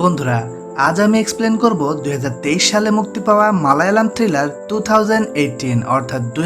বন্ধুরা, আজ আমি এক্সপ্লেন করব দুই হাজার তেইশ সালে মুক্তি পাওয়া মালায়ালাম থ্রিলার টু অর্থাৎ দুই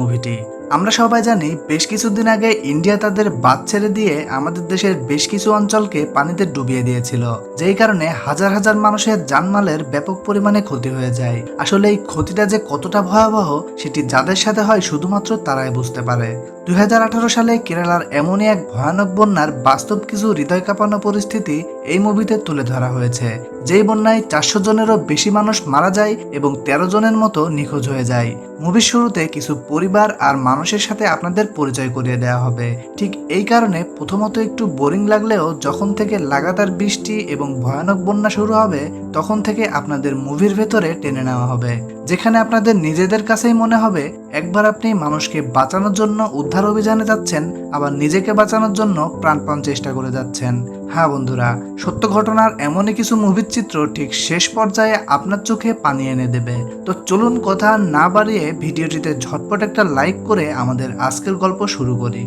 মুভিটি আমরা সবাই জানি, বেশ কিছুদিন আগে ইন্ডিয়া তাদের বাদ ছেড়ে দিয়ে আমাদের দেশের বেশ কিছু অঞ্চলকে পানিতে ডুবিয়ে দিয়েছিল, যেই কারণে হাজার হাজার মানুষের জানমালের ব্যাপক পরিমাণে ক্ষতি হয়ে যায়। আসলে এই ক্ষতিটা যে কতটা ভয়াবহ, সেটি যাদের সাথে হয় শুধুমাত্র তারাই বুঝতে পারে। দুই হাজার আঠারো সালে কেরালার এমনই এক ভয়ানক বন্যার বাস্তব কিছু হৃদয় কাঁপানো পরিস্থিতি এই মুভিতে তুলে ধরা হয়েছে। যেই বন্যায় চারশো জনেরও বেশি মানুষ মারা যায় এবং তেরো জনের মতো নিখোঁজ হয়ে যায়। মুভির শুরুতে কিছু পরিবার আর মানুষের সাথে আপনাদের পরিচয় করিয়ে দেওয়া হবে। ঠিক এই কারণে প্রথমত একটু বোরিং লাগলেও যখন থেকে লাগাতার বৃষ্টি এবং ভয়ানক বন্যা শুরু হবে, তখন থেকে আপনাদের মুভির ভেতরে টেনে নেওয়া হবে। যেখানে আপনাদের নিজেদের কাছেই মনে হবে, একবার আপনি মানুষকে বাঁচানোর জন্য উদ্ধার অভিযানে যাচ্ছেন, আবার নিজেকে বাঁচানোর জন্য প্রাণপণ চেষ্টা করে যাচ্ছেন। হ্যাঁ বন্ধুরা, সত্য ঘটনার এমনই কিছু মুভির চিত্র ঠিক শেষ পর্যায়ে আপনার চোখে পানি এনে দেবে। তো চলুন কথা না বাড়িয়ে ভিডিওটিতে ঝটপট একটা লাইক করে আমাদের আজকের গল্প শুরু করি।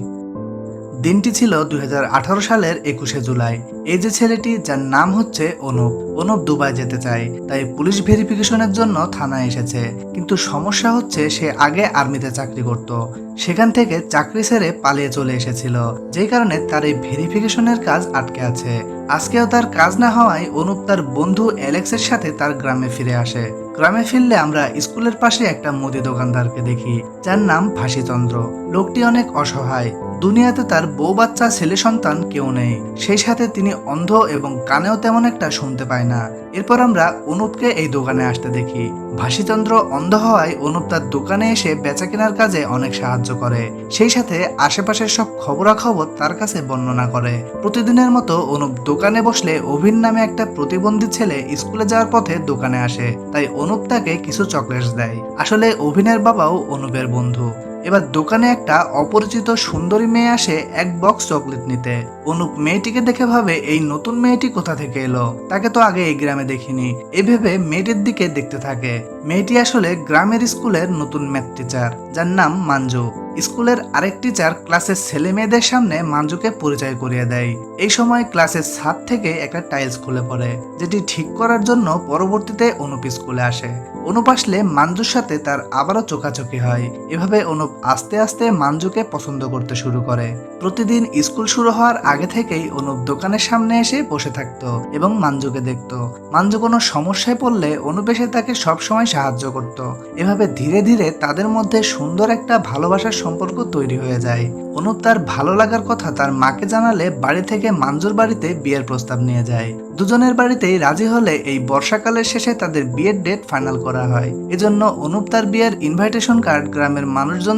দিনটি ছিল দুই হাজার আঠারো সালের একুশে জুলাই। এই যে ছেলেটি, যার নাম হচ্ছে অনুপ অনুপ দুবাই যেতে চায়, তাই পুলিশ ভেরিফিকেশনের জন্য থানায় এসেছে। কিন্তু সমস্যা হচ্ছে, সে আগে আর্মিতে চাকরি করত। সেখান থেকে চাকরি ছেড়ে পালিয়ে চলে এসেছিল। যেই কারণে তার এই ভেরিফিকেশনের কাজ আটকে আছে। আজকেও তার কাজ না হওয়ায় অনুপ তার বন্ধু অ্যালেক্সের সাথে তার গ্রামে ফিরে আসে। গ্রামে ফিরলে আমরা স্কুলের পাশে একটা মুদি দোকানদারকে দেখি, যার নাম ভাসিচন্দ্র লোকটি অনেক অসহায়। দুনিয়াতে তার বউ বাচ্চা, ছেলে সন্তান কেউ নেই। সেই সাথে তিনি অন্ধ এবং কানেও তেমন একটা শুনতে পায় না। এরপর আমরা অনুপকে এই দোকানে আসতে দেখি। ভাসিচন্দ্র অন্ধ হওয়ায় অনুপ তার দোকানে এসে বেচা কেনার কাজে অনেক সাহায্য করে। সেই সাথে আশেপাশের সব খবরাখবর তার কাছে বর্ণনা করে। প্রতিদিনের মতো অনুপ দোকানে বসলে অভিন নামে একটা প্রতিবন্ধী ছেলে স্কুলে যাওয়ার পথে দোকানে আসে। তাই অনুপ তাকে কিছু চকলেটস দেয়। আসলে অভিনয়ের বাবাও অনুপের বন্ধু। এবার দোকানে একটা অপরিচিত সুন্দরী মেয়ে আসে এক বক্স চকলেট নিতে। অনুপ মেয়েটিকে দেখে ভাবে, এই নতুন মেয়েটি কোথা থেকে এলো? তাকে তো আগে এই গ্রামে দেখিনি। এভাবে মেয়েটির দিকে দেখতে থাকে। মেয়েটি আসলে গ্রামের স্কুলের নতুন ম্যাথ টিচার যার নাম মাঞ্জু। স্কুলের আরেক টিচার ক্লাসের ছেলে মেয়েদের সামনে মাঞ্জুকে পরিচয় করিয়ে দেয়। এই সময় ক্লাসের ছাদ থেকে একটা টাইলস খুলে পড়ে, যেটি ঠিক করার জন্য পরবর্তীতে অনুপ স্কুলে আসে। অনুপ আসলে মাঞ্জুর সাথে তার আবারও চোখাচোখি হয়। এভাবে অনুপ আস্তে আস্তে মাঞ্জুকে পছন্দ করতে শুরু করে। প্রতিদিন স্কুল শুরু হওয়ার আগে থেকেই অনুপ দোকানের সামনে এসে বসে থাকতো এবং মাঞ্জুকে দেখতো। মাঞ্জু কোনো সমস্যায় পড়লে অনুপ এসে তাকে সবসময় সাহায্য করত। এভাবে ধীরে ধীরে তাদের মধ্যে সুন্দর একটা ভালোবাসার সম্পর্ক তৈরি হয়ে যায়। অনুপ তার ভালো লাগার কথা তার মাকে জানালে বাড়ি থেকে মাঞ্জুর বাড়িতে বিয়ের প্রস্তাব নিয়ে যায়। দুজনের বাড়িতেই রাজি হলে এই বর্ষাকালের শেষে তাদের বিয়ের ডেট ফাইনাল করা হয়। এজন্য অনুপ তার বিয়ের ইনভাইটেশন কার্ড গ্রামের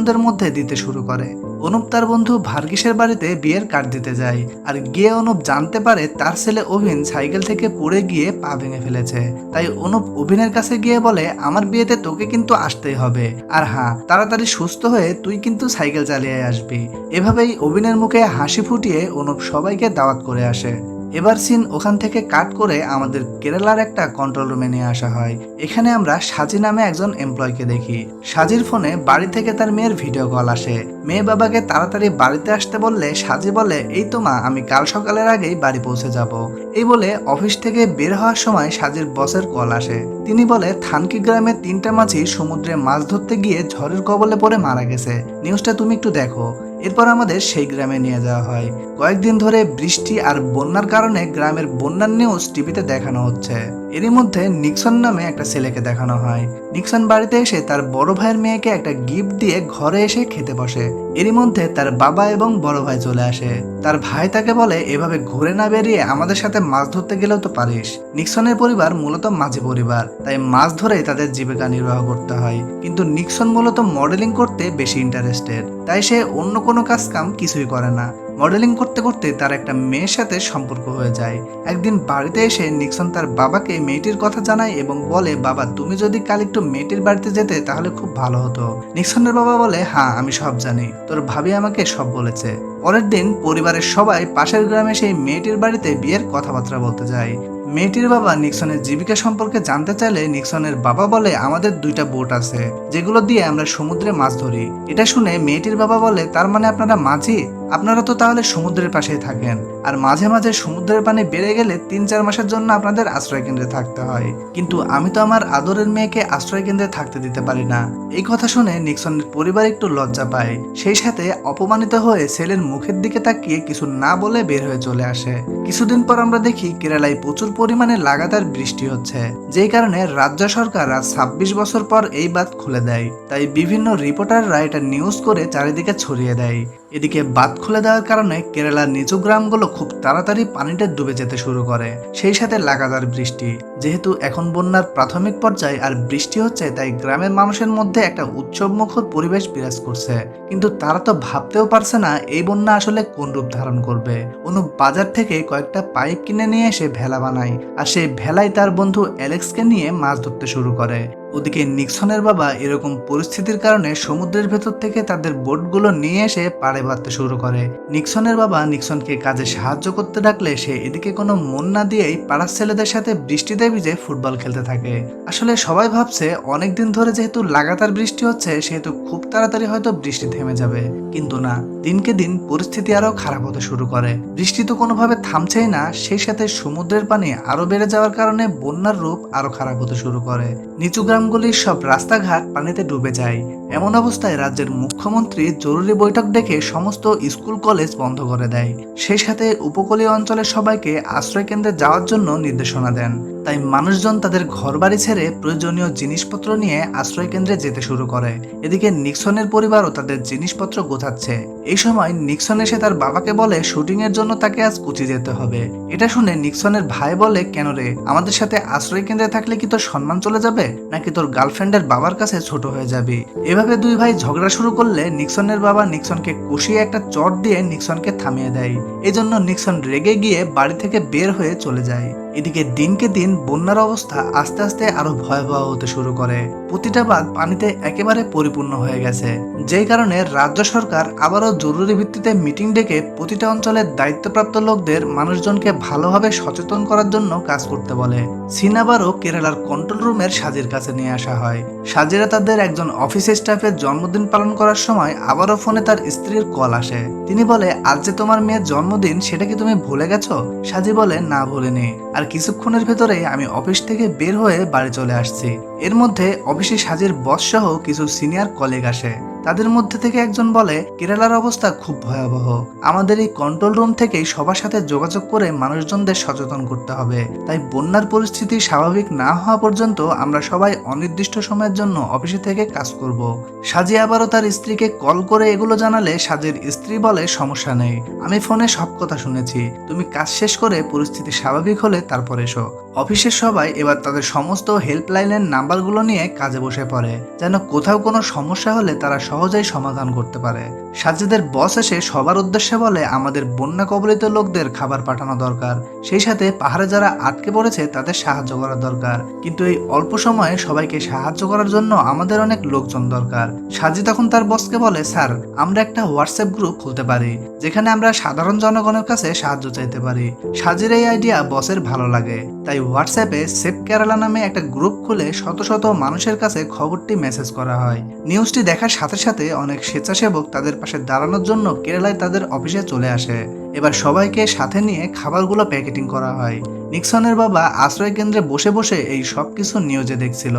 মানুষজনদের মধ্যে দিতে শুরু করে। অনুপ তার বন্ধু ভার্গিসের বাড়িতে বিয়ের কার্ড দিতে যায়, আর গিয়ে অনুপ জানতে পারে তার ছেলে অভিন সাইকেল থেকে পড়ে গিয়ে পা ভেঙে ফেলেছে। তাই অনুপ অভিনের কাছে গিয়ে বলে, আমার বিয়েতে তোকে কিন্তু আসতেই হবে। আর হ্যাঁ তাড়াতাড়ি সুস্থ হয়ে তুই কিন্তু সাইকেল চালিয়ে আসবি। এভাবেই অভিনের মুখে হাসি ফুটিয়ে অনুপ সবাইকে দাওয়াত করে আসে। এবার সিন ওখান থেকে কাট করে আমাদের কেরালার একটা কন্ট্রোল রুমে নিয়ে আসা হয়। এখানে আমরা সাজি নামে একজন এমপ্লয়কে দেখি। সাজির ফোনে বাড়ি থেকে তার মেয়ের ভিডিও কল আসে। মেয়ে বাবাকে তাড়াতাড়ি বাড়িতে আসতে বললে সাজি বলে, এই তো মা, আমি কাল সকালের আগেই বাড়ি পৌঁছে যাব। এই বলে অফিস থেকে বের হওয়ার সময় সাজির বসের কল আসে। তিনি বলে, থানকি গ্রামে তিনটা মাঝি সমুদ্রে মাছ ধরতে গিয়ে ঝড়ের কবলে পড়ে মারা গেছে। নিউজটা তুমি একটু দেখো। এরপর আমাদের সেই গ্রামে নিয়ে যাওয়া হয়। কয়েকদিন ধরে বৃষ্টি আর বন্যার কারণে গ্রামের বন্যার নিউজ টিভিতে দেখানো হচ্ছে। এরই মধ্যে নিক্সন নামে একটা ছেলেকে দেখানো হয়। নিক্সন বাড়িতে এসে তার বড় ভাইয়ের মেয়েকে একটা গিফট দিয়ে ঘরে এসে খেতে বসে। এরই মধ্যে তার বাবা এবং বড় ভাই চলে আসে। তার ভাই তাকে বলে, এভাবে ঘুরে না বেরিয়ে আমাদের সাথে মাছ ধরতে গেলেও তো পারিস। নিক্সনের পরিবার মূলত মাঝি পরিবার, তাই মাছ ধরেই তাদের জীবিকা নির্বাহ করতে হয়। কিন্তু নিক্সন মূলত মডেলিং করতে বেশি ইন্টারেস্টেড তাই সে অন্য কোনো কাজ কাম কিছুই করে না। মডেলিং করতে করতে তার একটা মেয়ের সাথে সম্পর্ক হয়ে যায়। একদিন বাড়িতে এসে নিক্সন তার বাবাকে মেয়েটির কথা জানায় এবং বলে, বাবা, তুমি যদি কাল একটু মেয়েটির বাড়িতে যেতে, তাহলে খুব ভালো হতো। নিক্সনের বাবা বলে হ্যাঁ আমি সব জানি। তোর ভাবি আমাকে সব বলেছে। পরের দিন পরিবারের সবাই পাশের গ্রামে সেই মেয়েটির বাড়িতে বিয়ের কথাবার্তা বলতে যায়। মেয়েটির বাবা নিক্সনের জীবিকা সম্পর্কে জানতে চাইলে নিক্সনের বাবা বলে আমাদের দুইটা বোট আছে, যেগুলো দিয়ে আমরা সমুদ্রে মাছ ধরি। এটা শুনে মেয়েটির বাবা বলে, তার মানে আপনারা মাঝি? আপনারা তো তাহলে সমুদ্রের পাশেই থাকেন। আর মাঝে মাঝে সমুদ্রের পানি বেড়ে গেলে তিন চার মাসের জন্য আপনাদের আশ্রয় কেন্দ্রে থাকতে হয়। কিন্তু আমি তো আমার আদরের মেয়েকে আশ্রয় কেন্দ্রে থাকতে দিতে পারি না। এই কথা শুনে নিক্সনের পরিবার একটু লজ্জা পায়। সেই সাথে অপমানিত হয়ে ছেলের মুখের দিকে তাকিয়ে কিছু না বলে বের হয়ে চলে আসে। কিছুদিন পর আমরা দেখি কেরালায় প্রচুর পরিমাণে লাগাতার বৃষ্টি হচ্ছে, যেই কারণে রাজ্য সরকার আজ ছাব্বিশ বছর পর এই বাদ খুলে দেয়। তাই বিভিন্ন রিপোর্টাররা এটা নিউজ করে চারিদিকে ছড়িয়ে দেয়। এদিকে বাঁধ খুলে দেওয়ার কারণে কেরালার নিচু গ্রামগুলো খুব তাড়াতাড়ি পানিতে ডুবে যেতে শুরু করে। সেই সাথে লাগাতার বৃষ্টি। যেহেতু এখন বন্যার প্রাথমিক পর্যায়ে আর বৃষ্টি হচ্ছে, তাই গ্রামের মানুষের মধ্যে একটা উৎসবমুখর পরিবেশ বিরাজ করছে। কিন্তু তারা তো ভাবতেও পারছে না এই বন্যা আসলে কোন রূপ ধারণ করবে। অনুপ বাজার থেকে কয়েকটা পাইপ কিনে নিয়ে এসে ভেলা বানায়, আর সেই ভেলায় তার বন্ধু অ্যালেক্সকে নিয়ে মাছ ধরতে শুরু করে। ওদিকে নিক্সনের বাবা এরকম পরিস্থিতির কারণে সমুদ্রের ভেতর থেকে তাদের বোটগুলো নিয়ে এসে পাড়ে বাঁধতে শুরু করে। নিক্সনের বাবা নিক্সনকে কাজে সাহায্য করতে ডাকলে সে এদিকে কোনো মন না দিয়েই পাড়ার ছেলেদের সাথে বৃষ্টিতে ভিজে ফুটবল খেলতে থাকে। আসলে সবাই ভাবছে অনেকদিন ধরে যেহেতু লাগাতার বৃষ্টি হচ্ছে, সেহেতু খুব তাড়াতাড়ি হয়তো বৃষ্টি থেমে যাবে। কিন্তু না, দিনকে দিন পরিস্থিতি আরও খারাপ হতে শুরু করে। বৃষ্টি তো কোনোভাবে থামছেই না, সেই সাথে সমুদ্রের পানি আরও বেড়ে যাওয়ার কারণে বন্যার রূপ আরও খারাপ হতে শুরু করে। নিচু গ্রামগুলির সব রাস্তাঘাট পানিতে ডুবে যায়। এমন অবস্থায় রাজ্যের মুখ্যমন্ত্রী জরুরি বৈঠক ডেকে সমস্ত স্কুল, কলেজ বন্ধ করে দেয়। সেই সাথে উপকূলীয় অঞ্চলের সবাইকে আশ্রয় কেন্দ্রে যাওয়ার জন্য নির্দেশনা দেন। তাই মানুষজন তাদের ঘরবাড়ি ছেড়ে প্রয়োজনীয় জিনিসপত্র নিয়ে আশ্রয় কেন্দ্রে যেতে শুরু করে। এদিকে নিক্সনের পরিবারও তাদের জিনিসপত্র গোছাচ্ছে। এই সময় নিক্সন এসে তার বাবাকে বলে শুটিং এর জন্য তাকে আজ কুচি যেতে হবে। এটা শুনে নিক্সনের ভাই বলে, কেন রে, আমাদের সাথে আশ্রয় কেন্দ্রে থাকলে কি তোর সম্মান চলে যাবে? নাকি তোর গার্লফ্রেন্ডের বাবার কাছে ছোট হয়ে যাবি? এভাবে দুই ভাই ঝগড়া শুরু করলে নিক্সনের বাবা নিক্সনকে কষিয়ে একটা চট দিয়ে নিক্সনকে থামিয়ে দেয়। এজন্য নিক্সন রেগে গিয়ে বাড়ি থেকে বের হয়ে চলে যায়। এদিকে দিনকে দিন বন্যার অবস্থা আস্তে আস্তে আরও ভয়াবহ হতে শুরু করে। প্রতিটা বাঁধ পানিতে একেবারে পরিপূর্ণ হয়ে গেছে। যেই কারণে রাজ্য সরকার আবারও জরুরি ভিত্তিতে মিটিং ডেকে প্রতিটা অঞ্চলের দায়িত্বপ্রাপ্ত লোকদের মানুষজনকে ভালোভাবে সচেতন করার জন্য কাজ করতে বলে। সিনাবারও কেরালার কন্ট্রোল রুমের সাজির কাছে নিয়ে আসা হয়। সাজিরা তাদের একজন অফিস স্টাফের জন্মদিন পালন করার সময় আবারও ফোনে তার স্ত্রীর কল আসে। তিনি বলে, আজ যে তোমার মেয়ের জন্মদিন, সেটা কি তুমি ভুলে গেছো? সাজি বলে, না, ভুলিনি। আর কিছুক্ষণের ভেতরে আমি অফিস থেকে বের হয়ে বাড়ি চলে আসছি। এর মধ্যে অফিসে সাজের বস সহ কিছু সিনিয়র কলিগ আসে। তাদের মধ্যে থেকে একজন বলে, কেরালার অবস্থা খুব ভয়াবহ। আমাদের এই কন্ট্রোল রুম থেকেই সবার সাথে যোগাযোগ করে মানুষজনদের সচেতন করতে হবে। তাই বন্যার পরিস্থিতি স্বাভাবিক না হওয়া পর্যন্ত আমরা সবাই অনির্দিষ্ট সময়ের জন্য অফিসে থেকে কাজ করব। সাজি আবারও তার স্ত্রীকে কল করে এগুলো জানালে সাজের স্ত্রী বলে, সমস্যা নেই। আমি ফোনে সব কথা শুনেছি। তুমি কাজ শেষ করে পরিস্থিতি স্বাভাবিক হলে তারপর এসো। অফিসের সবাই এবার তাদের সমস্ত হেল্পলাইনের নাম্বারগুলো নিয়ে কাজে বসে পড়ে। যেন কোথাও কোনো সমস্যা হলে তারা সহজেই সমাধান করতে পারে। সাজেদের বস এসে সবার উদ্দেশ্যে বলে, আমাদের বন্যা কবলিত লোকদের খাবার পাঠানো দরকার। সেই সাথে পাহাড়ে যারা আটকে পড়েছে তাদের সাহায্য করা দরকার। কিন্তু এই অল্প সময়ে সবাইকে সাহায্য করার জন্য আমাদের অনেক লোকজন দরকার। সাজি তখন তার বসকে বলে, স্যার, আমরা একটা হোয়াটসঅ্যাপ গ্রুপ খুলতে পারি, যেখানে আমরা সাধারণ জনগণের কাছে সাহায্য চাইতে পারি। সাজির এই আইডিয়া বসের ভালো লাগে। তাই হোয়াটসঅ্যাপে সেভ কেরালা নামে একটা গ্রুপ খুলে শত শত মানুষের কাছে খবরটি মেসেজ করা হয়। নিউজটি দেখার সাথে সাথে অনেক স্বেচ্ছাসেবক তাদের পাশে দাঁড়ানোর জন্য কেরালায় তাদের অফিসে চলে আসে। এবার সবাইকে সাথে নিয়ে খাবারগুলো প্যাকেটিং করা হয়। নিক্সনের বাবা আশ্রয় কেন্দ্রে বসে বসে এই সব কিছু নিউজে দেখছিল।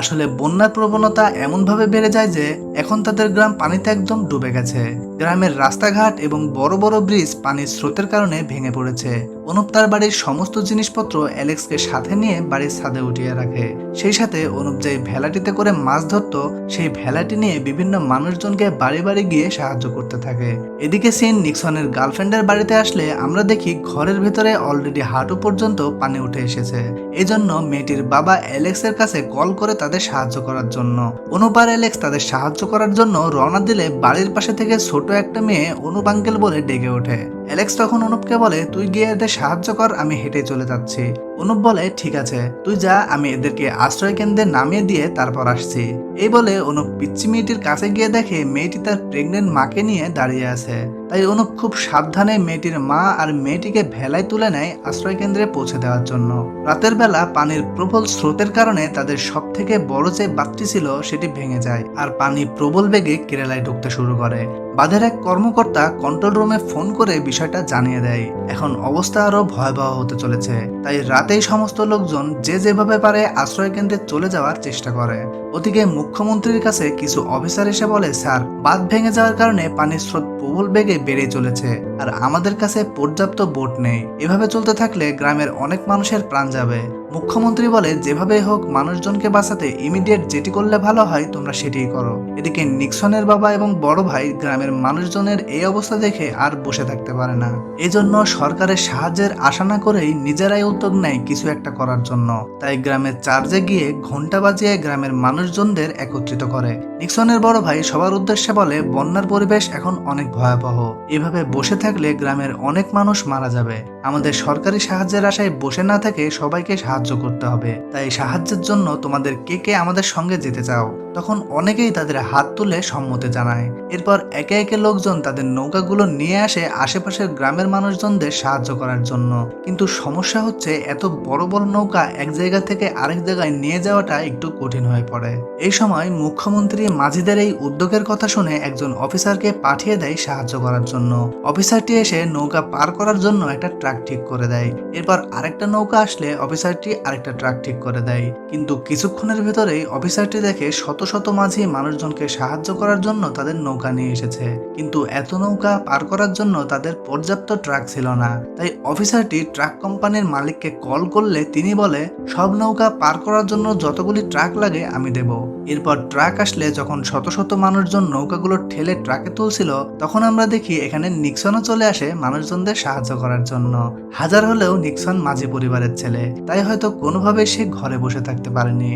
আসলে বন্যার প্রবণতা এমনভাবে বেড়ে যায় যে এখন তাদের গ্রাম পানিতে একদম ডুবে গেছে। গ্রামের রাস্তাঘাট এবং বড় বড় ব্রিজ পানির স্রোতের কারণে ভেঙে পড়েছে। অনুপ তার বাড়ির সমস্ত জিনিসপত্র অ্যালেক্সকে সাথে নিয়ে বাড়ির ছাদে উঠিয়ে রাখে। সেই সাথে অনুপ যে ভেলাটিতে করে মাছ ধরতো, সেই ভেলাটি নিয়ে বিভিন্ন মানুষজনকে বাড়ি বাড়ি গিয়ে সাহায্য করতে থাকে। এদিকে সিন নিক্সনের গার্লফ্রেন্ডের বাড়িতে আসলে আমরা দেখি ঘরের ভেতরে অলরেডি হাঁটু পর্যন্ত পানি উঠে এসেছে। এজন্য মেয়েটির বাবা অ্যালেক্সের কাছে কল করে তাদের সাহায্য করার জন্য। অনুপার অ্যালেক্স তাদের সাহায্য করার জন্য রওনা দিলে বাড়ির পাশে থেকে ছোট একটা মেয়ে অনুপাঙ্কেল বলে ডেকে ওঠে। অ্যালেক্স তখন অনুপকে বলে, তুই গিয়ে এদের সাহায্য কর, আমি হেঁটে চলে যাচ্ছি। অনুপ বলে, ঠিক আছে, তুই যা, আমি এদেরকে আশ্রয় কেন্দ্রে নামিয়ে দিয়ে তারপর আসছি। এই বলে অনুপ পিচ্ছি মেয়েটির কাছে গিয়ে দেখে মেয়েটি তার প্রেগনেন্ট মাকে নিয়ে দাঁড়িয়ে আছে। তাই অনুপ খুব সাবধানে মেয়েটির মা আর মেয়েটিকে ভেলায় তুলে নেয় আশ্রয় কেন্দ্রে পৌঁছে দেওয়ার জন্য। রাতের বেলা পানির প্রবল স্রোতের কারণে তাদের সব থেকে বড় যে বাঁধটি ছিল, সেটি ভেঙে যায় আর পানি প্রবল বেগে কেরালায় ঢুকতে শুরু করে। বাঁধের এক কর্মকর্তা কন্ট্রোল রুমে ফোন করে বিষয়টা জানিয়ে দেয়। এখন অবস্থা আরও ভয়াবহ হতে চলেছে। তাই রাতেই সমস্ত লোকজন যে যেভাবে পারে আশ্রয় কেন্দ্রে চলে যাওয়ার চেষ্টা করে। ওদিকে মুখ্যমন্ত্রীর কাছে কিছু অফিসার এসে বলে, স্যার, বাঁধ ভেঙে যাওয়ার কারণে পানির স্রোত প্রবল বেগে বেড়ে চলেছে আর আমাদের কাছে পর্যাপ্ত বোট নেই। এভাবে চলতে থাকলে গ্রামের অনেক মানুষের প্রাণ যাবে। মুখ্যমন্ত্রী বলে যেভাবে হোক, মানুষজনকে বাঁচাতে ইমিডিয়েট যেটি করলে ভালো হয়, তোমরা সেটিই করো। এদিকে নিক্সনের বাবা এবং বড় ভাই গ্রামের মানুষজনের এই অবস্থা দেখে আর বসে থাকতে পারে না। এজন্য সরকারের সাহায্যের আশা না করেই নিজেরাই উদ্যোগ নেয় কিছু একটা করার জন্য। তাই গ্রামের চার্জে গিয়ে ঘণ্টা বাজিয়ে গ্রামের মানুষজনদের একত্রিত করে। নিক্সনের বড় ভাই সবার উদ্দেশ্যে বলে, বন্যার পরিবেশ এখন অনেক ভয়াবহ। এভাবে বসে থাকলে গ্রামের অনেক মানুষ মারা যাবে। আমাদের সরকারি সাহায্যের আশায় বসে না থেকে সবাইকে সাহায্য করতে হবে। তাই সাহায্যের জন্য তোমাদের কে কে আমাদের সঙ্গে যেতে চাও? তখন অনেকেই তাদের হাত তুলে সম্মতি জানায়। এরপর একে একে লোকজন তাদের নৌকাগুলো নিয়ে আসে আশেপাশের গ্রামের মানুষজনদের সাহায্য করার জন্য। কিন্তু সমস্যা হচ্ছে, এত বড় বড় নৌকা এক জায়গা থেকে আরেক জায়গায় নিয়ে যাওয়াটা একটু কঠিন হয়ে পড়ে। এই সময় মুখ্যমন্ত্রী মাঝিদের এই উদ্যোগের কথা শুনে একজন অফিসারকে পাঠিয়ে দেয় সাহায্য করার জন্য। অফিসারটি এসে নৌকা পার করার জন্য একটা ট্রাক ঠিক করে দেয়। এরপর আরেকটা নৌকা আসলে অফিসারটি আরেকটা ট্রাক ঠিক করে দেয়। কিন্তু কিছুক্ষণের ভেতরেই অফিসারটি দেখে শত শত মাঝি মানুষজনকে সাহায্য করার জন্য তাদের নৌকা নিয়ে এসেছে। কিন্তু এত নৌকা পার করার জন্য তাদের পর্যাপ্ত ট্রাক ছিল না। তাই অফিসারটি ট্রাক কোম্পানির মালিককে কল করলে তিনি বলে, সব নৌকা পার করার জন্য যতগুলি ট্রাক লাগে আমি দেব। এরপর ট্রাক আসলে যখন শত শত মানুষজন নৌকাগুলো ঠেলে ট্রাকে তুলছিল, তখন আমরা দেখি এখানে নিক্সনও চলে আসে মানুষজনদের সাহায্য করার জন্য। হাজার হলেও নিক্সন মাঝি পরিবারের ছেলে, তাই হয়তো কোনোভাবে সে ঘরে বসে থাকতে পারেনি।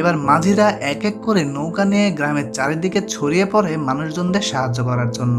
এবার মাঝিরা এক এক করে নৌকা নিয়ে গ্রামের চারিদিকে ছড়িয়ে পড়ে মানুষজনদের সাহায্য করার জন্য।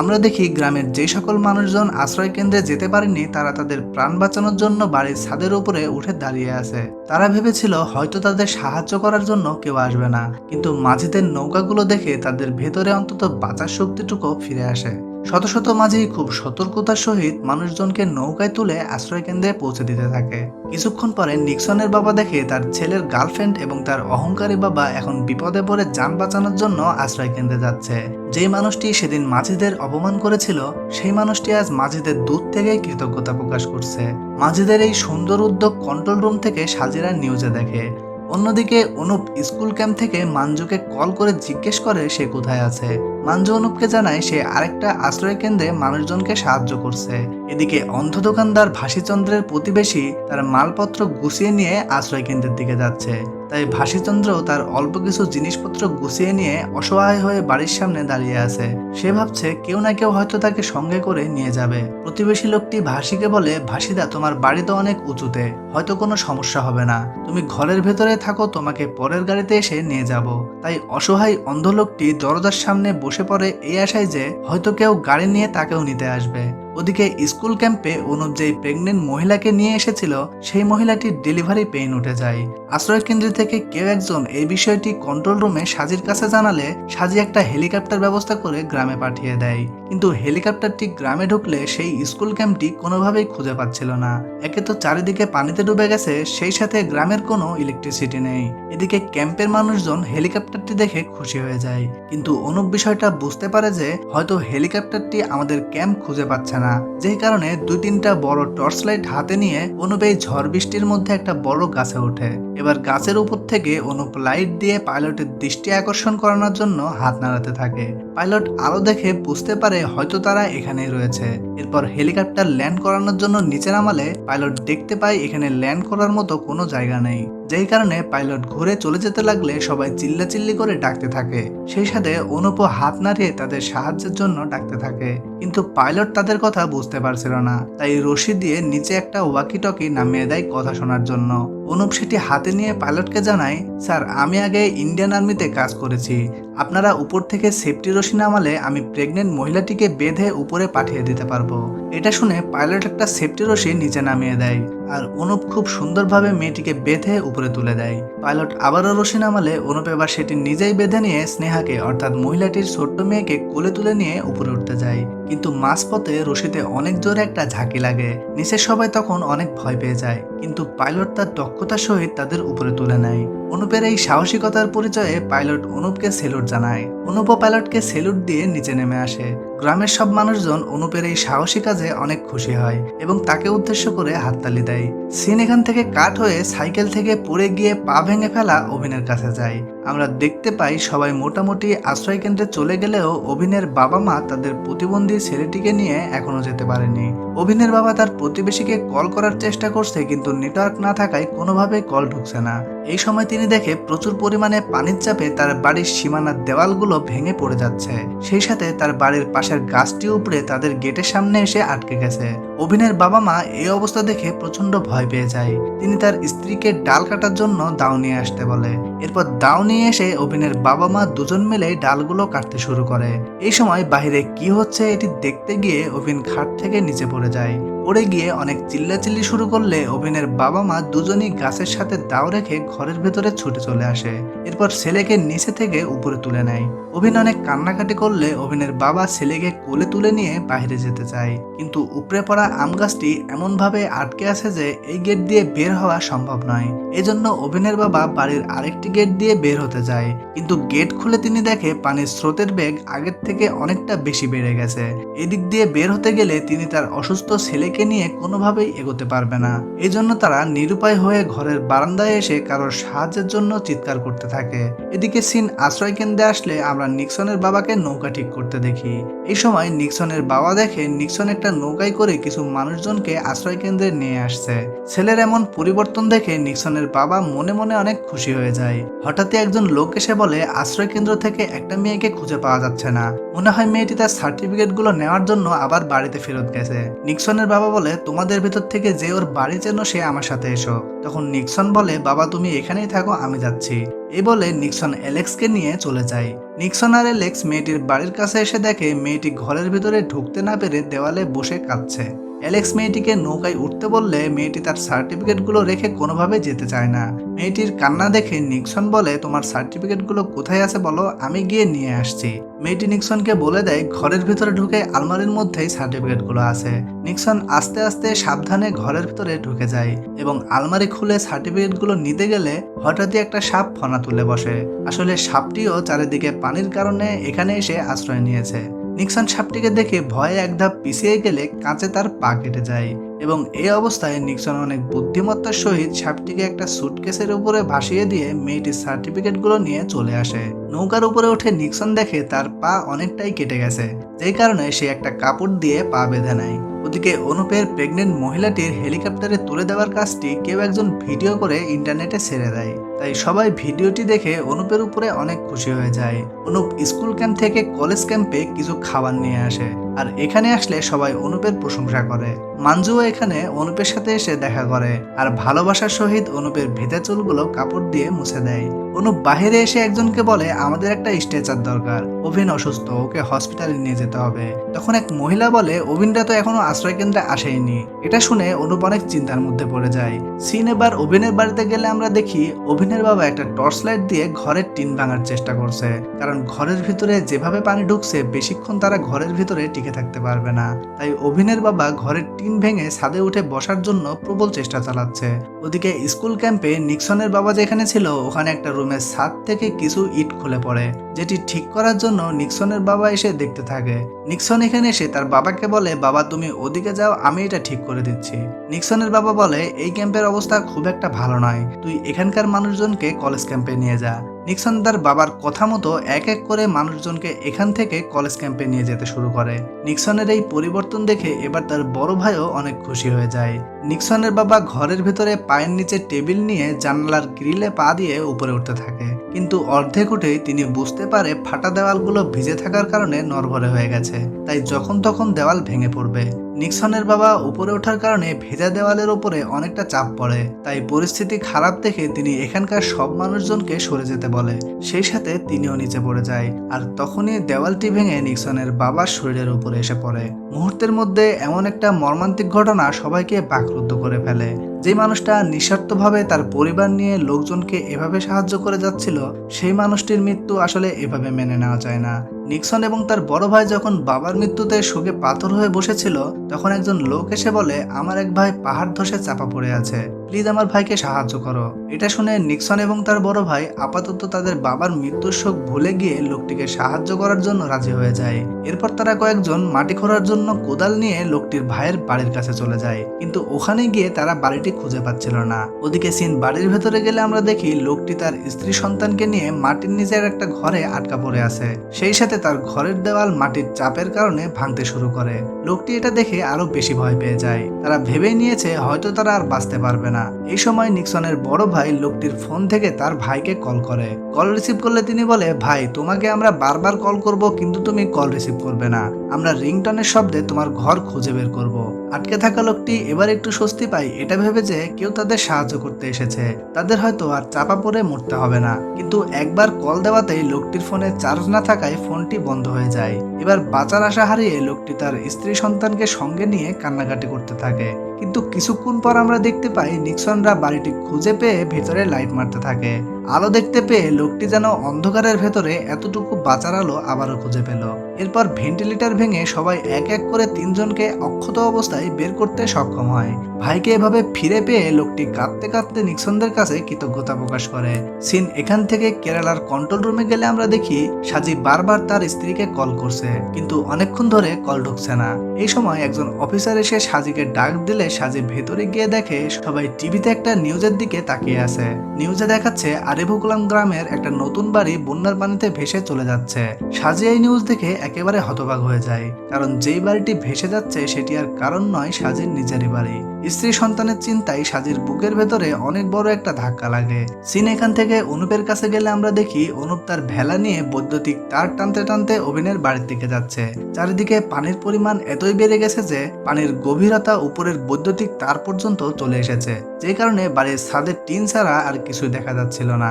আমরা দেখি গ্রামের যে সকল মানুষজন আশ্রয় কেন্দ্রে যেতে পারেনি, তারা তাদের প্রাণ বাঁচানোর জন্য বাড়ির ছাদের উপরে উঠে দাঁড়িয়ে আছে। তারা ভেবেছিল হয়তো তাদের সাহায্য করার জন্য কেউ আসবে না, কিন্তু মাঝিদের নৌকাগুলো দেখে তাদের ভেতরে অন্তত বাঁচার শক্তিটুকু ফিরে আসে। শত শত মাঝি খুব সতর্কতার সহিত মানুষজনকে নৌকায় তুলে আশ্রয় কেন্দ্রে পৌঁছে দিতে থাকে। কিছুক্ষণ পরে নিক্সনের বাবা দেখে তার ছেলের গার্লফ্রেন্ড এবং তার অহংকারী বাবা এখন বিপদে পড়ে যান বাঁচানোর জন্য আশ্রয় কেন্দ্রে যাচ্ছে। যে মানুষটি সেদিন মাঝিদের অপমান করেছিল, সেই মানুষটি আজ মাঝিদের দূর থেকে কৃতজ্ঞতা প্রকাশ করছে। মাঝিদের এই সুন্দর উদ্যোগ কন্ট্রোল রুম থেকে সাজিরা নিউজে দেখে। অন্যদিকে অনুপ স্কুল ক্যাম্প থেকে মাঞ্জুকে কল করে জিজ্ঞেস করে সে কোথায় আছে। মাঞ্জু অনুপকে জানায় সে আরেকটা আশ্রয় কেন্দ্রে মানুষজনকে সাহায্য করছে। এদিকে অন্ধ দোকানদার ভাসিচন্দ্রের প্রতিবেশী তার মালপত্র গুছিয়ে নিয়ে আশ্রয় কেন্দ্রের দিকে যাচ্ছে। তাই ভাসিচন্দ্র তার অল্প কিছু জিনিসপত্র গুছিয়ে নিয়ে অসহায় হয়ে বাড়ির সামনে দাঁড়িয়ে আছে। সে ভাবছে কেউ না কেউ হয়তো তাকে সঙ্গে করে নিয়ে যাবে। প্রতিবেশী লোকটি ভাসিকে বলে, ভাসিদা, তোমার বাড়ি তো অনেক উঁচুতে, হয়তো কোনো সমস্যা হবে না। তুমি ঘরের ভেতরে থাকো, তোমাকে পরের গাড়িতে এসে নিয়ে যাব। তাই অসহায় অন্ধ লোকটি দরজার সামনে বসে পড়ে এই আশায় যে হয়তো কেউ গাড়ি নিয়ে তাকেও নিতে আসবে। ওদিকে স্কুল ক্যাম্পে অনুপ যেই প্রেগনেন্ট মহিলাকে নিয়ে এসেছিল, সেই মহিলাটির ডেলিভারি পেইন উঠে যায়। আশ্রয় কেন্দ্র থেকে কেউ একজন এই বিষয়টি কন্ট্রোল রুমে সাজির কাছে জানালে, সাজি একটা হেলিকপ্টার ব্যবস্থা করে গ্রামে পাঠিয়ে দেয়। কিন্তু হেলিকপ্টারটি গ্রামে ঢুকলে সেই স্কুল ক্যাম্পটি কোনোভাবেই খুঁজে পাচ্ছিল না। একে তো চারিদিকে পানিতে ডুবে গেছে, সেই সাথে গ্রামের কোনো ইলেকট্রিসিটি নেই। এদিকে ক্যাম্পের মানুষজন হেলিকপ্টারটি দেখে খুশি হয়ে যায়। কিন্তু অনুপ বিষয়টা বুঝতে পারে যে, হয়তো হেলিকপ্টারটি আমাদের ক্যাম্প খুঁজে পাচ্ছে না। যে কারণে দুই তিনটা বড় টর্চ লাইট হাতে নিয়ে অনুপ এই ঝড় বৃষ্টির মধ্যে একটা বড় গাছে ওঠে। এবার গাছের উপর থেকে অনুপ লাইট দিয়ে পাইলটের দৃষ্টি আকর্ষণ করানোর জন্য হাত নাড়াতে থাকে। পাইলট আলো দেখে বুঝতে পারে হয়তো তারা এখানেই রয়েছে। এরপর হেলিকপ্টার ল্যান্ড করানোর জন্য নিচে নামালে পাইলট দেখতে পায় এখানে ল্যান্ড করার মতো কোনো জায়গা নেই। যেই কারণে পাইলট ঘুরে চলে যেতে লাগলে সবাই চিল্লাচিল্লি করে ডাকতে থাকে। সেই সাথে অনুপ হাত নাড়িয়ে তাদের সাহায্যের জন্য ডাকতে থাকে। কিন্তু পাইলট তাদের কথা বুঝতে পারছিল না। তাই রশি দিয়ে নিচে একটা ওয়াকি টকি নামিয়ে দেয় কথা শোনার জন্য। অনুপ সেটি হাতে নিয়ে পাইলটকে জানায়, স্যার, আমি আগে ইন্ডিয়ান আর্মিতে কাজ করেছি। আপনারা উপর থেকে সেফটি রশি নামালে আমি প্রেগনেন্ট মহিলাটিকে বেঁধে উপরে পাঠিয়ে দিতে পারব। এটা শুনে পাইলট একটা সেফটি রশি নিচে নামিয়ে দেয়। আর অনুপ খুব সুন্দরভাবে মেয়েটিকে বেঁধে উপরে তুলে দেয়। পাইলট আবারও রশি নামালে অনুপ এবার সেটি নিজেই বেঁধে নিয়ে স্নেহাকে, অর্থাৎ মহিলাটির ছোট্ট মেয়েকে কোলে তুলে নিয়ে উপরে উঠতে যায়। কিন্তু মাঝপথে রশিতে অনেক জোরে একটা ঝাঁকি লাগে। নিচের সবাই তখন অনেক ভয় পেয়ে যায়, কিন্তু পাইলট তার দক্ষতার সহিত তাদের উপরে তুলে নেয়। অনুপের এই সাহসিকতার পরিচয়ে পাইলট অনুপকে সেলুট জানায়। অনুপ পাইলটকে সেলুট দিয়ে নিচে নেমে আসে। গ্রামের সব মানুষজন অনুপের এই সাহসী কাজে অনেক খুশি হয় এবং তাকে উদ্দেশ্য করে হাততালি দেয়। সিন এখান থেকে কাট হয়ে সাইকেল থেকে পড়ে গিয়ে পা ভেঙে ফেলা অভিনের কাছে যায়। আমরা দেখতে পাই সবাই মোটামুটি আশ্রয় কেন্দ্রে চলে গেলেও অভিনের বাবা মা তাদের প্রতিবন্ধী ছেলেটিকে নিয়ে এখনও যেতে পারেনি। অভিনের বাবা তার প্রতিবেশীকে কল করার চেষ্টা করছে কিন্তু নেটওয়ার্ক না থাকায় কোনোভাবেই কল ঢুকছে না। এই সময় তিনি দেখে প্রচুর পরিমাণে পানির চাপে তার বাড়ির সীমানার দেওয়ালগুলো ভেঙে পড়ে যাচ্ছে। সেই সাথে তার বাড়ির পাশের গাছটি উপরে তাদের গেটের সামনে এসে আটকে গেছে। অভিনের বাবা মা এই অবস্থা দেখে প্রচণ্ড ভয় পেয়ে যায়। তিনি তার স্ত্রীকে ডাল কাটার জন্য দাও নিয়ে আসতে বলে। এরপর দাও নিয়ে এসে অভিনের বাবা মা দুজন মিলে ডালগুলো কাটতে শুরু করে। এই সময় বাহিরে কি হচ্ছে এটি দেখতে গিয়ে অভিন খাট থেকে নিচে পড়ে যায়। পড়ে গিয়ে অনেক চিল্লাচিল্লি শুরু করলে অভিনের বাবা মা দুজনই গাছের সাথে দাও রেখে ঘরের ভেতরে ছুটে চলে আসে। এরপর ছেলেকে নিচে থেকে উপরে তুলে নেয়। অভিন অনেক কান্নাকাটি করলে অভিনের বাবা ছেলেকে কোলে তুলে নিয়ে বাইরে যেতে চায়। কিন্তু উপরে পড়া আম গাছটি এমনভাবে আটকে আছে যে এই গেট দিয়ে বের হওয়া সম্ভব নয়। এজন্য অভিনের বাবা বাড়ির আরেকটি গেট দিয়ে বের হতে যায়। কিন্তু গেট খুলে তিনি দেখে পানির স্রোতের বেগ আগের থেকে অনেকটা বেশি বেড়ে গেছে। এদিক দিয়ে বের হতে গেলে তিনি তার অসুস্থ ছেলেকে নিয়ে কোনোভাবেই এগোতে পারবে না। এজন্য তারা নিরুপায় হয়ে ঘরের বারান্দায় এসে কারোর সাহায্যের জন্য চিৎকার করতে থাকে। এদিকে সিন আশ্রয় কেন্দ্রে আসলে আমরা নিক্সনের বাবাকে নৌকা ঠিক করতে দেখি। এই সময় নিক্সনের বাবা দেখে নিক্সন একটা নৌকায় করে কিছু মানুষজনকে আশ্রয় কেন্দ্রে নিয়ে আসছে। ছেলের এমন পরিবর্তন দেখে নিক্সনের বাবা মনে মনে অনেক খুশি হয়ে যায়। হঠাৎই একজন লোক এসে বলে, আশ্রয় কেন্দ্র থেকে একটা মেয়েকে খুঁজে পাওয়া যাচ্ছে না। মনে হয় মেয়েটি তার সার্টিফিকেটগুলো নেওয়ার জন্য আবার বাড়িতে ফেরত গেছে। নিক্সনের বাবা বলে, তোমাদের ভেতর থেকে যে ওর বাড়ি যেন সে আমার সাথে এসো। তখন নিক্সন বলে, বাবা, তুমি এখানেই থাকো, আমি যাচ্ছি। এই বলে নিক্সন অ্যালেক্সকে নিয়ে চলে যায়। নিক্সন আর অ্যালেক্স মেয়েটির বাড়ির কাছে এসে দেখে মেয়েটি ঘরের ভিতরে ঢুকতে না পেরে দেওয়ালে বসে কাঁদছে। অ্যালেক্স মেয়েটিকে নৌকায় উঠতে বললে মেয়েটি তার সার্টিফিকেটগুলো রেখে কোনোভাবে যেতে চায় না। মেয়েটির কান্না দেখে নিক্সন বলে, তোমার সার্টিফিকেটগুলো কোথায় আছে বলো? আমি গিয়ে নিয়ে আসছি। মেয়েটি নিক্সনকে বলে দেয়, ঘরের ভিতরে ঢুকে আলমারির মধ্যেই সার্টিফিকেটগুলো আছে। নিক্সন আস্তে আস্তে সাবধানে ঘরের ভিতরে ঢুকে যায় এবং আলমারি খুলে সার্টিফিকেটগুলো নিতে গেলে হঠাৎই একটা সাপ ফনা তুলে বসে। আসলে সাপটিও চারিদিকে পানির কারণে এখানে এসে আশ্রয় নিয়েছে। নিক্সন সাপটিকে দেখে ভয়ে এক ধাপ পিছিয়ে গেলে কাঁচে তার পা কেটে যায় এবং এই অবস্থায় নিক্সন অনেক বুদ্ধিমত্তার সহিত সাপটিকে একটা সুটকেসের উপরে ভাসিয়ে দিয়ে মেয়েটির সার্টিফিকেটগুলো নিয়ে চলে আসে। নৌকার উপরে উঠে নিক্সন দেখে তার পা অনেকটাই কেটে গেছে, যেই কারণে সে একটা কাপড় দিয়ে পা বেঁধে নেয়। ওদিকে অনুপের প্রেগনেন্ট মহিলাটির হেলিকপ্টারে তুলে দেওয়ার কাজটি কেউ একজন ভিডিও করে ইন্টারনেটে ছেড়ে দেয়। তাই সবাই ভিডিওটি দেখে অনুপের উপরে অনেক খুশি হয়ে যায়। অনুপ স্কুল ক্যাম্প থেকে কলেজ ক্যাম্পে কিছু খাবার নিয়ে আসে। আর এখানে আসলে সবাই অনুপের প্রশংসা করে। মাঞ্জুও এখানে অনুপের সাথে এসে দেখা করে আর ভালোবাসার সহিত অনুপের ভেজা চুলগুলো কাপড় দিয়ে মুছে দেয়। অনুপ বাহিরে এসে একজনকে বলে, আমাদের একটা স্ট্রেচার দরকার। অভিন অসুস্থ, ওকে হসপিটালে নিয়ে যেতে হবে। তখন এক মহিলা বলে অভিনরা তো এখনও আশ্রয় কেন্দ্রে আসেনি এটা শুনে অনুপ অনেক চিন্তার মধ্যে পড়ে যায়। সিন এবার অভিনের বাড়িতে গেলে আমরা দেখি, অভিনের বাবা একটা টর্চ লাইট দিয়ে ঘরের টিন ভাঙার চেষ্টা করছে। কারণ ঘরের ভিতরে যেভাবে পানি ঢুকছে, বেশিক্ষণ তারা ঘরের ভিতরে টিকে থাকতে পারবে না। তাই অভিনের বাবা ঘরের টিন ভেঙে ছাদে উঠে বসার জন্য প্রবল চেষ্টা চালাচ্ছে। ওদিকে স্কুল ক্যাম্পে নিক্সনের বাবা যেখানে ছিল, ওখানে একটা রুমের ছাদ থেকে কিছু ইট খুলে পড়ে, যেটি ঠিক করার জন্য নিক্সনের বাবা এসে দেখতে থাকে। নিক্সন এখানে এসে তার বাবাকে বলে, বাবা, তুমি ওদিকে যাও, আমি এটা ঠিক করে দিচ্ছি। নিক্সনের বাবা বলে, এই ক্যাম্পের অবস্থা খুব একটা ভালো নয়। তুই এখানকার মানুষজনকে কলেজ ক্যাম্পে নিয়ে যা। নিক্সন তার বাবার কথা মতো এক এক করে মানুষজনকে এখান থেকে কলেজ ক্যাম্পে নিয়ে যেতে শুরু করে। নিক্সনের এই পরিবর্তন দেখে এবার তার বড় ভাইও অনেক খুশি হয়ে যায়। নিক্সনের বাবা ঘরের ভেতরে পায়ের নিচে টেবিল নিয়ে জানালার গ্রিলে পা দিয়ে উপরে উঠতে থাকে। কিন্তু অর্ধেক উঠেই তিনি বুঝতে পারে ফাটা দেওয়ালগুলো ভিজে থাকার কারণে নরভরে হয়ে গেছে। তাই যখন তখন দেওয়াল ভেঙে পড়বে। নিক্সনের বাবা উপরে ওঠার কারণে ভেজা দেওয়ালের উপরে অনেকটা চাপ পড়ে। তাই পরিস্থিতি খারাপ দেখে তিনি এখানকার সব মানুষজনকে সরে যেতে বলে। সেই সাথে তিনিও নিচে পড়ে যায় আর তখনই দেওয়ালটি ভেঙে নিক্সনের বাবার শরীরের উপরে এসে পড়ে। মুহূর্তের মধ্যে এমন একটা মর্মান্তিক ঘটনা সবাইকে বাকরুদ্ধ করে ফেলে। যে মানুষটা নিঃস্বার্থভাবে তার পরিবার নিয়ে লোকজনকে এভাবে সাহায্য করে যাচ্ছিল, সেই মানুষটির মৃত্যু আসলে এভাবে মেনে নেওয়া যায় না। নিক্সন এবং তার বড় ভাই যখন বাবার মৃত্যুতে শোকে পাথর হয়ে বসেছিল তখন একজন লোক এসে বলে আমার এক ভাই পাহাড় ধসে চাপা পড়ে আছে। প্লিজ আমার ভাইকে সাহায্য করো। এটা শুনে নিক্সন এবং তার বড় ভাই আপাতত তাদের বাবার মৃত্যুর শোক ভুলে গিয়ে লোকটিকে সাহায্য করার জন্য রাজি হয়ে যায়। এরপর তারা কয়েকজন মাটি খোঁড়ার জন্য কোদাল নিয়ে লোকটির ভাইয়ের বাড়ির কাছে চলে যায়। কিন্তু ওখানে গিয়ে তারা বাড়িটি খুঁজে পাচ্ছিল না। ওদিকে সিন বাড়ির ভেতরে গেলে আমরা দেখি লোকটি তার স্ত্রী সন্তানকে নিয়ে মাটির নিচের একটা ঘরে আটকা পড়ে আছে। সেই সাথে তার ঘরের দেওয়াল মাটির চাপের কারণে ভাঙতে শুরু করে। লোকটি এটা দেখে আরও বেশি ভয় পেয়ে যায়। তারা ভেবে নিয়েছে হয়তো তারা আর বাঁচতে পারবে না। এই সময় নিক্সনের বড় ভাই লোকটির ফোন থেকে তার ভাইকে কল করে। কল রিসিভ করলে তিনি বলে, ভাই, তোমাকে আমরা বারবার কল করব, কিন্তু তুমি কল রিসিভ করবে না। আমরা রিংটনের শব্দে তোমার ঘর খুঁজে বের করব। আটকে থাকা লোকটি এবার একটু স্বস্তি পায়। এটা ভেবে যে কেউ তাদের সাহায্য করতে এসেছে। তাদের হয়তো আর চাপা পড়ে মরতে হবে না। কিন্তু একবার কল দেওয়াতেই লোকটির ফোনে চার্জ না থাকায় ফোনটি বন্ধ হয়ে যায়। এবার বাঁচার আশা হারিয়ে লোকটি তার স্ত্রী সন্তানকে সঙ্গে নিয়ে কান্নাকাটি করতে থাকে। কিন্তু কিছুক্ষণ পর আমরা দেখতে পাই নিক্সনরা বাড়িটি খুঁজে পেয়ে ভেতরে লাইট মারতে থাকে। আলো দেখতে পেয়ে লোকটি যেন অন্ধকারের ভেতরে এতটুকু বাঁচার আলো আবারও খুঁজে পেল। এরপর ভেন্টিলেটর ভেঙে সবাই এক এক করে তিনজনকে অক্ষত অবস্থায় বের করতে সক্ষম হয়। ভাইকে এভাবে ফিরে পেয়ে লোকটি কাঁদতে কাঁদতে নিক্সনদের কাছে কৃতজ্ঞতা প্রকাশ করে। সিন, এখান থেকে কেরালার কন্ট্রোল রুমে গেলে আমরা দেখি সাজি বারবার তার স্ত্রীকে কল করছে, কিন্তু অনেকক্ষণ ধরে কল ঢুকছে না। এই সময় একজন অফিসার এসে সাজিকে ডাক দিলে সাজি ভেতরে গিয়ে দেখে সবাই টিভিতে একটা নিউজের দিকে তাকিয়ে আছে। নিউজে দেখাচ্ছে আরিফুকুলাম গ্রামের একটা নতুন বাড়ি বন্যার পানিতে ভেসে চলে যাচ্ছে। সাজি এই নিউজ দেখে একেবারে হতবাক হয়ে যায়। কারণ যেই বাড়িটি ভেসে যাচ্ছে, সেটি আর কারণ নয় সাজির নিজেরই বাড়ি। স্ত্রী সন্তানের চিন্তায় সাজির বুকের ভেতরে অনেক বড় একটা ধাক্কা লাগে। সিন এখান থেকে অনুপের কাছে গেলে আমরা দেখি, অনুপ তার ভেলা নিয়ে বৈদ্যুতিক তার টানতে টানতে অভিনের বাড়ির দিকে যাচ্ছে। চারিদিকে পানির পরিমাণ এতই বেড়ে গেছে যে, পানির গভীরতা উপরের বৈদ্যুতিক তার পর্যন্ত চলে এসেছে। যে কারণে বাড়ির ছাদের টিন ছাড়া আর কিছুই দেখা যাচ্ছিল না।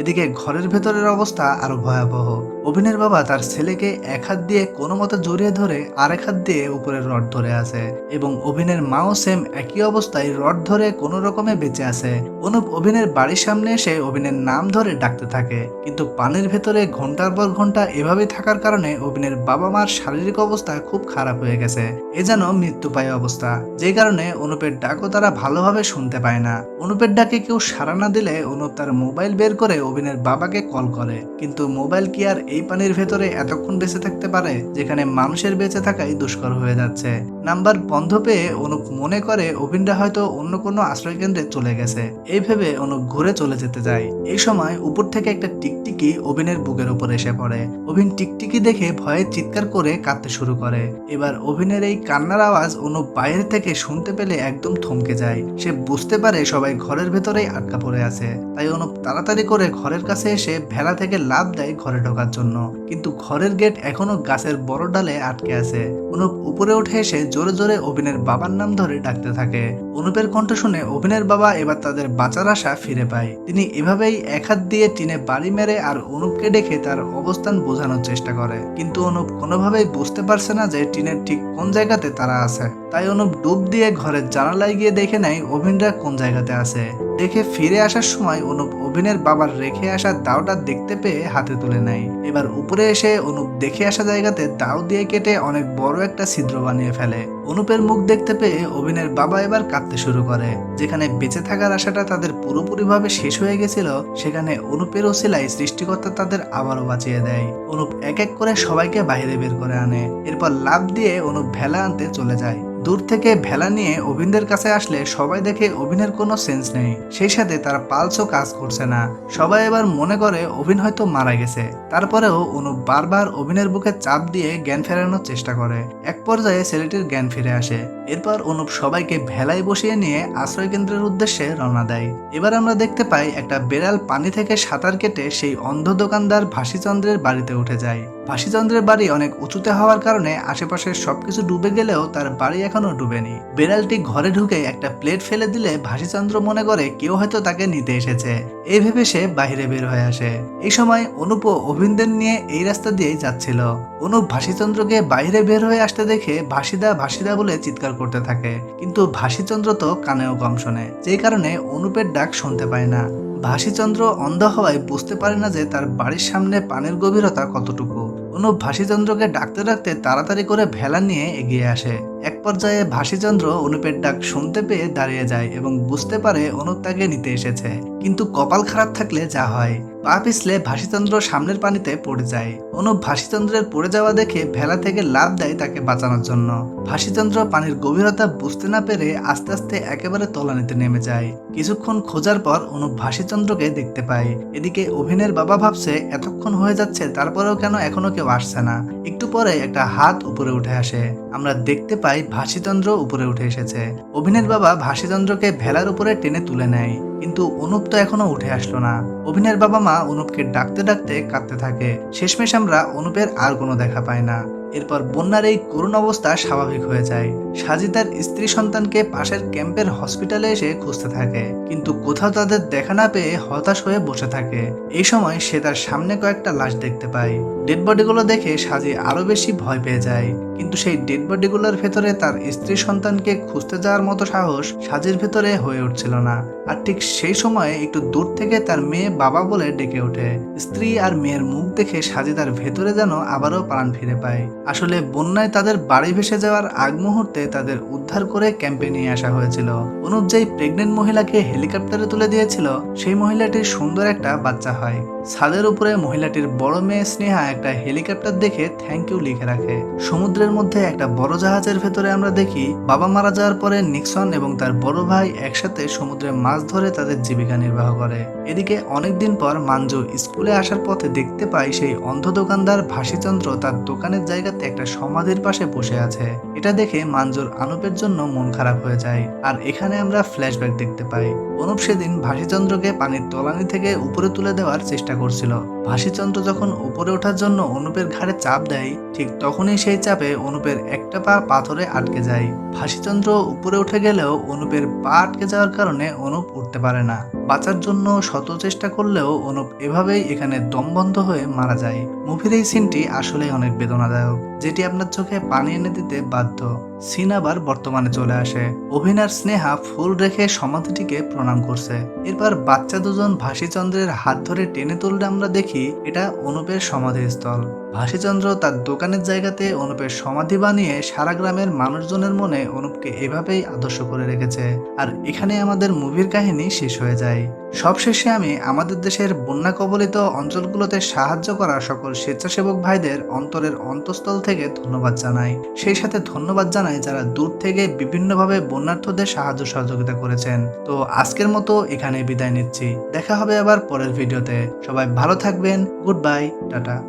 এদিকে ঘরের ভেতরের অবস্থা আরও ভয়াবহ। অভিনের বাবা তার ছেলেকে এক হাত দিয়ে কোনো মতো জড়িয়ে ধরে আরেক হাত দিয়ে উপরে রড ধরে আছে এবং অভিনের মাও সেম একই অবস্থায় রড ধরে কোনো রকমে বেঁচে আছে। অনুপ অভিনের বাড়ির সামনে এসে অভিনের নাম ধরে ডাকতে থাকে, কিন্তু পানির ভেতরে ঘণ্টার পর ঘণ্টা এভাবে থাকার কারণে অভিনের বাবা মার শারীরিক অবস্থা খুব খারাপ হয়ে গেছে। এ যেন মৃত্যুপায় অবস্থা। যে কারণে অনুপের ডাকও তারা ভালোভাবে শুনতে পায় না। অনুপের ডাকে কেউ সাড়া না দিলে অনুপ তার মোবাইল বের করে অভিনের বাবাকে কল করে। কিন্তু মোবাইল কি আর এই পানির ভেতরে এতক্ষণ বেঁচে থাকতে পারে, যেখানে মানুষের বেঁচে থাকাই দুষ্কর হয়ে যাচ্ছে? নাম্বার বন্ধ পেয়ে অনুপ মনে করে অভিনরা হয়তো অন্য কোনো আশ্রয়কেন্দ্রে চলে গেছে। এই ভেবে অনুপ ঘুরে চলে যেতে যায়। এই সময় উপর থেকে একটা টিকটিকি অভিনের বুকের উপর এসে পড়ে। অভিন টিকটিকি দেখে ভয়ে চিৎকার করে কাঁদতে শুরু করে। এবার অভিনের এই কান্নার আওয়াজ অনুপ বাইরে থেকে শুনতে পেলে একদম থমকে যায়। সে বুঝতে পারে সবাই ঘরের ভেতরেই আটকা পড়ে আছে। তাই অনুপ তাড়াতাড়ি করে ঘরের কাছে এসে ভেলা থেকে লাভ দেয় ঘরে ঢোকার জন্য। কিন্তু ঘরের গেট এখনও গাছের বড় ডালে আটকে আছে। অনুপ উপরে উঠে এসে জোরে জোরে অভিনের বাবার নাম ধরে ডাকতে থাকে। অনুপের কণ্ঠ শুনে অভিনের বাবা এবার তাদের বাঁচার আশা ফিরে পায়। তিনি এভাবেই এক হাত দিয়ে টিনে বাড়ি মেরে আর অনুপকে ডেকে তার অবস্থান বোঝানোর চেষ্টা করে। কিন্তু অনুপ কোনোভাবেই বুঝতে পারছে না যে টিনের ঠিক কোন জায়গাতে তারা আছে। তাই অনুপ ডুব দিয়ে ঘরের জানালায় গিয়ে দেখে নেয় অভিনরা কোন জায়গাতে আছে। দেখে ফিরে আসার সময় অনুপ অভিনের বাবার রেখে আসা দাওটা দেখতে পেয়ে হাতে তুলে নেয়। এবার উপরে এসে অনুপ দেখে আসা জায়গাতে দাও দিয়ে কেটে অনেক বড় একটা ছিদ্র বানিয়ে ফেলে। অনুপের মুখ দেখতে পেয়ে অভিনের বাবা এবার কাঁদতে শুরু করে। যেখানে বেঁচে থাকার আশাটা তাদের পুরোপুরিভাবে শেষ হয়ে গেছিল, সেখানে অনুপের ওসিলায় সৃষ্টিকর্তা তাদের আবারও বাঁচিয়ে দেয়। অনুপ এক এক করে সবাইকে বাইরে বের করে আনে। এরপর লাভ দিয়ে অনুপ ভেলা আনতে চলে যায়। দূর থেকে ভেলা নিয়ে অভিনদের কাছে আসলে সবাই দেখে অভিনের কোনো সেন্স নেই। সেই সাথে তার পালসও কাজ করছে না। সবাই এবার মনে করে অভিন হয়তো মারা গেছে। তারপরেও অনুপ বারবার অভিনের বুকে চাপ দিয়ে জ্ঞান ফেরানোর চেষ্টা করে। এক পর্যায়ে ছেলেটির জ্ঞান ফিরে আসে। এরপর অনুপ সবাইকে ভেলায় বসিয়ে নিয়ে আশ্রয় কেন্দ্রের উদ্দেশ্যে রওনা দেয়। এবার আমরা দেখতে পাই একটা বেড়াল পানি থেকে সাঁতার কেটে সেই অন্ধ দোকানদার ভাসিচন্দ্রের বাড়িতে উঠে যায়। ভাসিচন্দ্রের বাড়ি অনেক উঁচুতে হওয়ার কারণে আশেপাশের সবকিছু ডুবে গেলেও তার বাড়ি এখনও ডুবেনি। বেড়ালটি ঘরে ঢুকে একটা প্লেট ফেলে দিলে ভাসিচন্দ্র মনে করে কেউ হয়তো তাকে নিতে এসেছে। এই ভেবে সে বাইরে বের হয়ে আসে। এই সময় অনুপ অভিনদের নিয়ে এই রাস্তা দিয়েই যাচ্ছিল। অনুপ ভাসিচন্দ্রকে বাইরে বের হয়ে আসতে দেখে ভাসিদা ভাসিদা বলে চিৎকার করতে থাকে। কিন্তু ভাসিচন্দ্র তো কানেও কম শোনে। যে কারণে অনুপের ডাক শুনতে পায় না। ভাসিচন্দ্র অন্ধ হওয়ায় বুঝতে পারে না যে তার বাড়ির সামনে পানির গভীরতা কতটুকু। অনুপ ভাসিচন্দ্রকে ডাকতে ডাকতে তাড়াতাড়ি করে ভেলা নিয়ে এগিয়ে আসে। এক পর্যায়ে ভাসিচন্দ্র অনুপের ডাক শুনতে পেয়ে দাঁড়িয়ে যায় এবং বুঝতে পারে অনুপ তাকে নিতে এসেছে। কিন্তু কপাল খারাপ থাকলে যা হয়। পা পিছলে ভাসিচন্দ্র সামনের পানিতে পড়ে যায়। অনুপ ভাসিচন্দ্রের পড়ে যাওয়া দেখে ভেলা থেকে লাভ দেয় তাকে বাঁচানোর জন্য। ভাসিচন্দ্র পানির গভীরতা বুঝতে না পেরে আস্তে আস্তে একেবারে তলানিতে নেমে যায়। কিছুক্ষণ খোঁজার পর অনুপ ভাসিচন্দ্রকে দেখতে পায়। এদিকে অভিনের বাবা ভাবছে, এতক্ষণ হয়ে যাচ্ছে, তারপরেও কেন এখনও কেউ আসছে না? একটু পরে একটা হাত উপরে উঠে আসে। আমরা দেখতে পাই ভাসিচন্দ্র উপরে উঠে এসেছে। অভিনের বাবা ভাসিচন্দ্রকে ভেলার উপরে টেনে তুলে নেয়। কিন্তু অনুপ তো এখনও উঠে আসলো না। অভিনয়ের বাবা মা অনুপকে ডাকতে ডাকতে কাঁদতে থাকে। শেষমেশ আমরা অনুপের আর কোনো দেখা পাই না। এরপর বন্যার এই করুণ অবস্থা স্বাভাবিক হয়ে যায়। সাজি তার স্ত্রী সন্তানকে পাশের ক্যাম্পের হসপিটালে এসে খুঁজতে থাকে, কিন্তু কোথাও তাদের দেখা না পেয়ে হতাশ হয়ে বসে থাকে। এই সময় সে তার সামনে কয়েকটা লাশ দেখতে পায়। ডেড বডিগুলো দেখে সাজি আরও বেশি ভয় পেয়ে যায়। কিন্তু সেই ডেড বডিগুলোর ভেতরে তার স্ত্রী সন্তানকে খুঁজতে যাওয়ার মতো সাহস সাজির ভেতরে হয়ে উঠছিল না। আর ঠিক সেই সময়ে একটু দূর থেকে তার মেয়ে বাবা বলে ডেকে ওঠে। স্ত্রী আর মেয়ের মুখ দেখে সাজি তার ভেতরে যেন আবারও প্রাণ ফিরে পায়। আসলে বন্যায় তাদের বাড়ি ভেসে যাওয়ার আগ মুহূর্তে তাদের উদ্ধার করে ক্যাম্পে নিয়ে আসা হয়েছিল। অনুপ যেই প্রেগনেন্ট মহিলাকে হেলিকপ্টারে তুলে দিয়েছিল। সেই মহিলাটির সুন্দর একটা বাচ্চা হয়। ছাদের উপরে মহিলাটির বড় মেয়ে স্নেহা একটা হেলিকপ্টার দেখে থ্যাংক ইউ লিখে রাখে। সমুদ্রের মধ্যে একটা বড় জাহাজের ভেতরে আমরা দেখি, বাবা মারা যাওয়ার পরে নিক্সন এবং তার বড় ভাই একসাথে সমুদ্রে মাছ ধরে তাদের জীবিকা নির্বাহ করে। এদিকে অনেকদিন পর মাঞ্জু স্কুলে আসার পথে দেখতে পাই সেই অন্ধ দোকানদার ভাসিচন্দ্র তার দোকানের জায়গাতে একটা সমাধির পাশে বসে আছে। এটা দেখে মানজুর আনুপের জন্য মন খারাপ হয়ে যায়। আর এখানে আমরা ফ্ল্যাশব্যাক দেখতে পাই। অনুপ সেদিন ভাসিচন্দ্রকে পানির তলানি থেকে উপরে তুলে দেওয়ার চেষ্টা করছিল। ভাসিচন্দ্র যখন উপরে ওঠার জন্য অনুপের ঘাড়ে চাপ দেয়, ঠিক তখনই সেই চাপে অনুপের একটা পা পাথরে আটকে যায়। ভাসিচন্দ্র উপরে উঠে গেলেও অনুপের পা আটকে যাওয়ার কারণে অনুপ উঠতে পারে না। বাঁচার জন্য শত চেষ্টা করলেও অনুপ এভাবেই এখানে দমবন্ধ হয়ে মারা যায়। মুভির এই সিনটি আসলেই অনেক বেদনাদায়ক। যেটি আপনার চোখে পানি এনে দিতে বাধ্য। সিন আবার বর্তমানে চলে আসে। অভিনার স্নেহা ফুল রেখে সমাধিটিকে প্রণাম করছে। এরপর বাচ্চা দুজন ভাসিচন্দ্রের হাত ধরে টেনে তুললে আমরা দেখি এটা অনুপের সমাধিস্থল। ভাসিচন্দ্র তার দোকানের জায়গাতে অনুপের সমাধি বানিয়ে সারা গ্রামের মানুষজনের মনে অনুপকে এভাবেই আদর্শ করে রেখেছে। আর এখানে আমাদের মুভির কাহিনী শেষ হয়ে যায়। সবশেষে আমি আমাদের দেশের বন্যা কবলিত অঞ্চলগুলোতে সাহায্য করা সকল স্বেচ্ছাসেবক ভাইদের অন্তরের অন্তঃস্থল থেকে ধন্যবাদ জানাই। সেই সাথে ধন্যবাদ জানাই যারা দূর থেকে বিভিন্নভাবে বন্যার্থদের সাহায্য সহযোগিতা করেছেন। তো আজকের মতো এখানে বিদায় নিচ্ছি। দেখা হবে আবার পরের ভিডিওতে। সবাই ভালো থাকবেন। Good bye. টাটা।